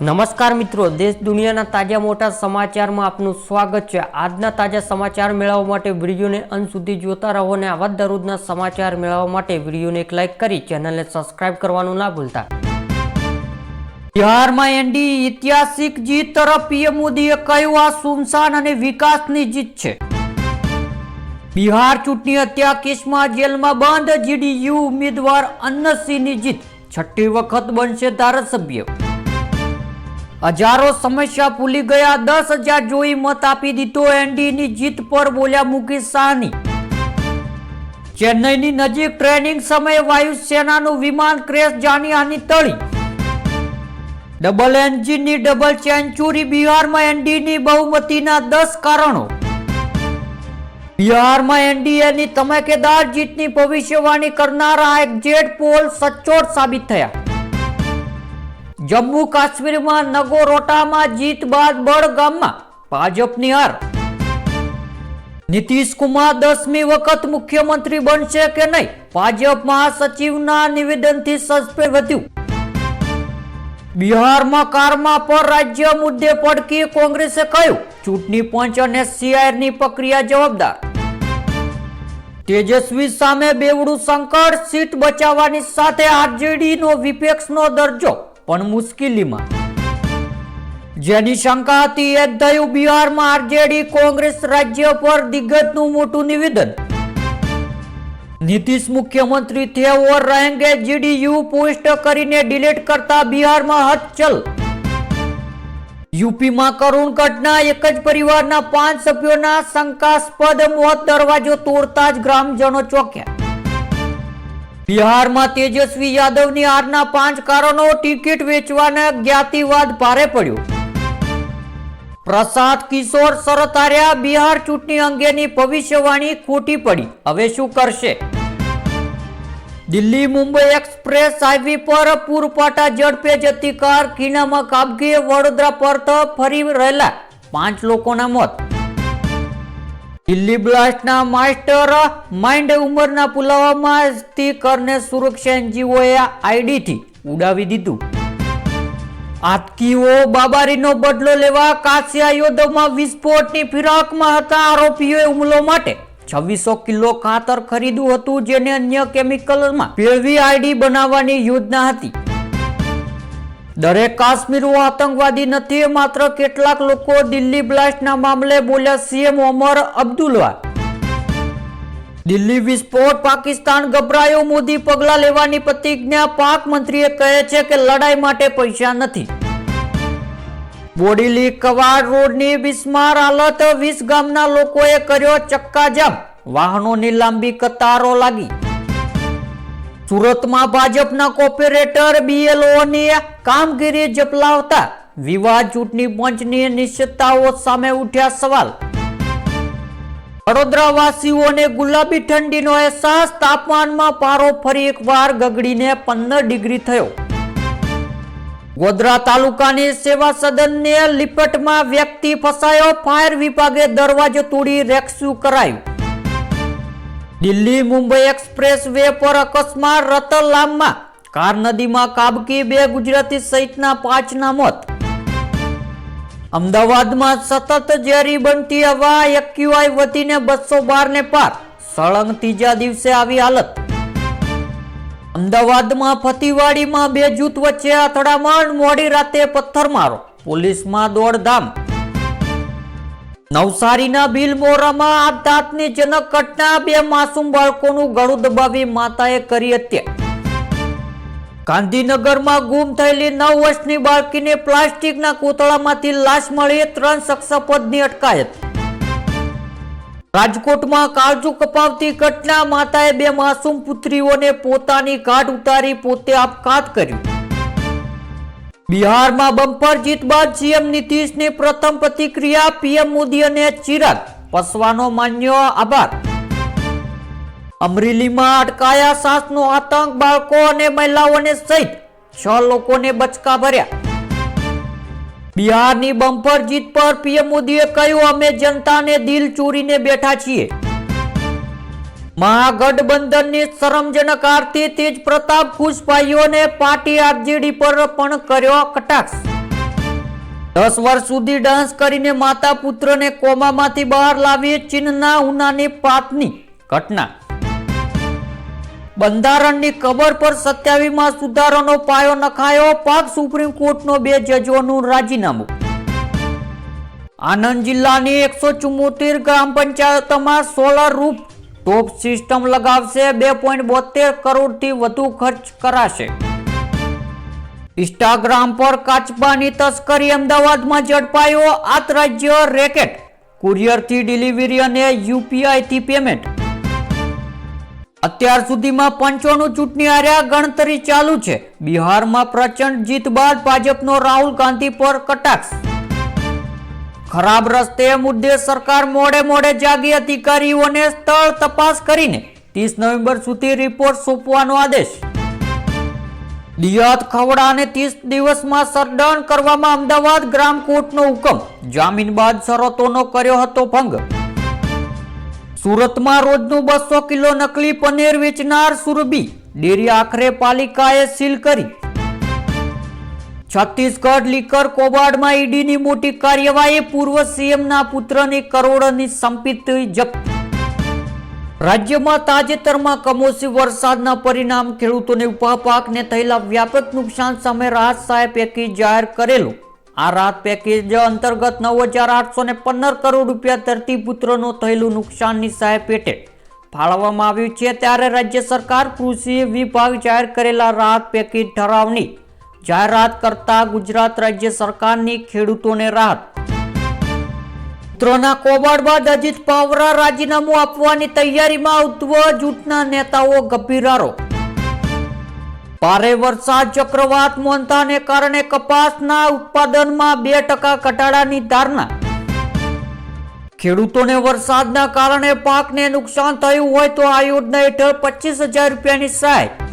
નમસ્કાર મિત્રો, દેશ દુનિયાના તાજા મોટા સમાચારમાં આપનું સ્વાગત છે. આજના તાજા સમાચાર મેળવવા માટે વિડીયોને અંત સુધી જોતા રહો અને આવા દરરોજના સમાચાર મેળવવા માટે વિડીયોને એક લાઇક કરી ચેનલને સબસ્ક્રાઇબ કરવાનું ના ભૂલતા. બિહારમાં એનડી ઐતિહાસિક જીત તરફ પીએમ મોદીએ કહ્યું, આ સુમસાન અને વિકાસની જીત છે. બિહાર ચૂંટણી હત્યા કેસમાં જેલમાં બંધ, જીડીયુ ઉમેદવાર અન્નસિંહની જીત. છઠ્ઠી વખત બનશે ધારાસભ્ય. હજારો સમસ્યા ભૂલી ગયા, દસ હજાર જોઈ મત આપી દીધો, એનડીની જીત પર બોલ્યા મુકેશ સાહની. ચેન્નઈની નજીક ટ્રેનિંગ સમયે વાયુસેનાનું વિમાન ક્રેશ જાનહાની તળી. ડબલ એન્જિનની ડબલ સેન્ચુરી બિહારમાં એનડીની બહુમતીના દસ કારણો. બિહારમાં એનડીએની ધમાકેદાર જીતની ભવિષ્યવાણી કરનારા એક જેટ પોલ સચોટ સાબિત થયા. જમ્મુ કાશ્મીરમાં નગોરોટામાં જીત બાદ બડગામમાં ભાજપની હાર. નીતિશ કુમાર દસમી વખત મુખ્યમંત્રી બનશે કે નહીં? ભાજપ મહાસચિવના નિવેદનથી સસ્પેન્ડ વધ્યું. બિહારમાં કારમાં પર રાજ્ય મુદ્દે પડકી કોંગ્રેસે કહ્યું, ચૂંટણી પંચ અને સીઆઈની પ્રક્રિયા જવાબદાર. તેજસ્વી સામે બેવડું સંકટ, સીટ બચાવવાની સાથે આરજેડીનો વિપક્ષનો દરજ્જો. પણ મુશ્કેલીમાં. જેની શંકા હતી એ થયું બિહારમાં આરજેડી કોંગ્રેસ રાજ્ય પર દિગ્ગજનું મોટું નિવેદન. નીતિશ મુખ્યમંત્રી થે ઓર રહેંગે જીડીયુ પોસ્ટ કરીને ડિલીટ કરતા બિહારમાં હલચલ. યુપીમાં કરુણ ઘટના એક જ પરિવારના પાંચ સભ્યોના શંકાસ્પદ મોત દરવાજો તોડતા જ ગ્રામજનો ચોક્યા. બિહારમાં તેજસ્વી યાદવની હારના પાંચ કારણો, ટિકિટ વેચવાના જ્ઞાતિવાદ ભારે પડ્યો. પ્રસાદ, કિશોર સરતાર્યા બિહાર ચૂંટણી અંગેની ભવિષ્યવાણી ખોટી પડી. હવે શું કરશે? દિલ્હી મુંબઈ એક્સપ્રેસ હાઈવે પર પૂરપાટા ઝડપે જતી કાર ખીણામાં કાબગીએ વડોદરા પર ફરી રહેલા પાંચ લોકોના મોત. દિલ્હી બ્લાસ્ટના માસ્ટર માઇન્ડ ઉંમરના પુલાવામાં સ્ટીકરને સુરક્ષા એનજીઓએ આઈડીથી ઉડાવી દીધું. આતકીઓ બાબારીનો બદલો લેવા કાસિયા યોદ્ધમાં વિસ્ફોટની ફિરાકમાં હતા આરોપીઓએ હુમલો માટે છવ્વીસો કિલો ખાતર ખરીદ્યું હતું, જેને અન્ય કેમિકલમાં ભેળવી આઈડી બનાવવાની યોજના હતી. દરેક કાશ્મીરો આતંકવાદી નથી, માત્ર કેટલાક લોકો દિલ્હી બ્લાસ્ટના મામલે બોલ્યા સીએમ ઓમર અબ્દુલ્લા દિલ્હી વિસ્ફોટ, પાકિસ્તાન ગભરાયો, મોદી પગલા લેવાની પ્રતિજ્ઞા પાક મંત્રીએ કહે છે કે લડાઈ માટે પૈસા નથી. બોડીલી કવાડ રોડની બિસ્માર હાલત, વીસ ગામના લોકોએ કર્યો ચક્કાજામ. વાહનોની લાંબી કતારો લાગી. સુરતમાં ભાજપના કોર્પોરેટર બીએલઓની કામગીરી જપલાવતા વિવાદ ચૂંટણી પંચની નિશ્ચિતતાઓ સામે ઉઠ્યા સવાલ. વડોદરા વાસીઓને ગુલાબી ઠંડીનો અહેસાસ, તાપમાનમાં પારો ફરી એકવાર ગગડીને પંદર ડિગ્રી થયો. ગોધરા તાલુકાની સેવા સદનને લિપટમાં વ્યક્તિ ફસાયો, ફાયર વિભાગે દરવાજો તોડી રેસ્ક્યુ કરાયું. દિલ્હી મુંબઈ એક્સપ્રેસ વે પર અકસ્માત, રતલામમાં. કાર નદીમાં કાબકી, બે ગુજરાતી સહિતના પાંચના મોત. અમદાવાદમાં સતત ઝેરી બનતી હવા, એક્યુઆઈ વધીને બસો બાર ને પાર. સળંગ ત્રીજા દિવસે આવી હાલત. અમદાવાદમાં ફતીવાડીમાં બે જૂથ વચ્ચે અથડામણ, મોડી રાતે પથ્થરમારો. પોલીસમાં દોડધામ. નવસારીના ભીલમોરામાં આપઘાતની જનક ઘટના બે માસૂમ બાળકોનું ગળું દબાવી માતાએ કરી હત્યા. ગાંધીનગરમાં ગુમ થયેલી નવ વર્ષની બાળકીને પ્લાસ્ટિકના કોતળામાંથી લાશ મળી, ત્રણ શખ્સપદની અટકાયત. રાજકોટમાં કાળજુ કપાવતી ઘટના, માતાએ બે માસૂમ પુત્રીઓને પોતાની ઘાટ ઉતારી પોતે આપઘાત કર્યું. બિહારમાં બમ્પર જીત બાદ સીએમ નીતિશની પ્રથમ પ્રતિક્રિયા પીએમ મોદી અને ચિરાગ પસવાનો માન્યો આભાર. અમરેલીમાં અટકાયા સાસનો આતંક, બાળકો અને મહિલાઓને સહિત છ લોકોને બચકા ભર્યા. બિહારની બમ્પર જીત પર પીએમ મોદીએ કહ્યું, અમે જનતાને દિલ ચોરીને બેઠા છીએ. મહાગઠબંધનની શરમજનક આરતી તેજ પ્રતાપ ખુશભાઈઓને પાર્ટી આરજેડી પર પણ કર્યો કટાક્ષ. દસ વર્ષ સુધી ડાન્સ કરીને માતા પુત્રને કોમામાંથી બહાર લાવી ચીનના ઉનાની પાતની ઘટના. બંધારણની કબર પર સત્યાવીમાં સુધારાનો પાયો નખાયો, પાક સુપ્રીમ કોર્ટનો બે જજોનું રાજીનામું. આનંદ જિલ્લાની એકસો ચુમ્મોતેર ગ્રામ પંચાયતોમાં સોલર રૂપ ટોપ સિસ્ટમ લગાવશે બે પોઈન્ટ બોતેર કરોડથી વધુ ખર્ચ કરાશે. ઇન્સ્ટાગ્રામ પર કાચબાની તસ્કરી અમદાવાદમાં ઝડપાયો આંતરરાજ્ય રેકેટ. કુરિયરથી ડિલિવરી અને યુપીઆઈથી પેમેન્ટ. અત્યાર સુધીમાં પંચોનું ચૂંટણી હાર્યા ગણતરી ચાલુ છે. બિહારમાં પ્રચંડ જીત બાદ ભાજપનો રાહુલ ગાંધી પર કટાક્ષ. ખરાબ રસ્તે મુદ્દે સરકાર મોડે મોડે જાગી અધિકારીઓને સ્થળ તપાસ કરીને ત્રીસ નવેમ્બર સુધી રિપોર્ટ સોંપવાનો આદેશ. દિયાત ખવડાને ત્રીસ દિવસમાં સરડન કરવામાં અમદાવાદ ગ્રામ કોર્ટનો હુકમ. જામીન બાદ શરતોનો કર્યો હતો ભંગ. સુરતમાં રોજનું બસો કિલો નકલી પનીર વેચનાર સુરબી ડેરી આખરે પાલિકાએ સીલ કરી. છત્તીસગઢ લીકર કોબાડમાં ઈડીની મોટી કાર્યવાહી પૂર્વ સીએમના પુત્રની કરોડોની સંપિત જપ્ત. રાજ્યમાં તાજેતરમાં કમોસમી વરસાદના પરિણામ ખેડૂતોને ઊભા પાકને થયેલા વ્યાપક નુકસાન સામે રાહત સહાય પેકેજ જાહેર કરેલું. આ રાહત પેકેજ અંતર્ગત નવ હજાર આઠસો ને પંદર કરોડ રૂપિયા ધરતીપુત્રનો થયેલું નુકસાનની સહાય પેટે ફાળવવામાં આવ્યું છે ત્યારે રાજ્ય સરકાર કૃષિ વિભાગ જાહેર કરેલા રાહત પેકેજ ઠરાવની જાહેરાત કરતા ગુજરાત રાજ્ય સરકારની ખેડૂતોને રાહત. પુત્રના કોબાડ બાદ અજીત પાવરા રાજીનામું આપવાની તૈયારીમાં ઉદ્ધવ, જૂથના નેતાઓ ગંભીર આરોપ. ભારે વરસાદ, ચક્રવાત મોનતાને કારણે કપાસના ઉત્પાદનમાં બે ટકા ઘટાડાની ધારણા. ખેડૂતોને વરસાદના કારણે પાકને નુકસાન થયું હોય તો આ યોજના હેઠળ પચીસ હજાર રૂપિયાની સહાય.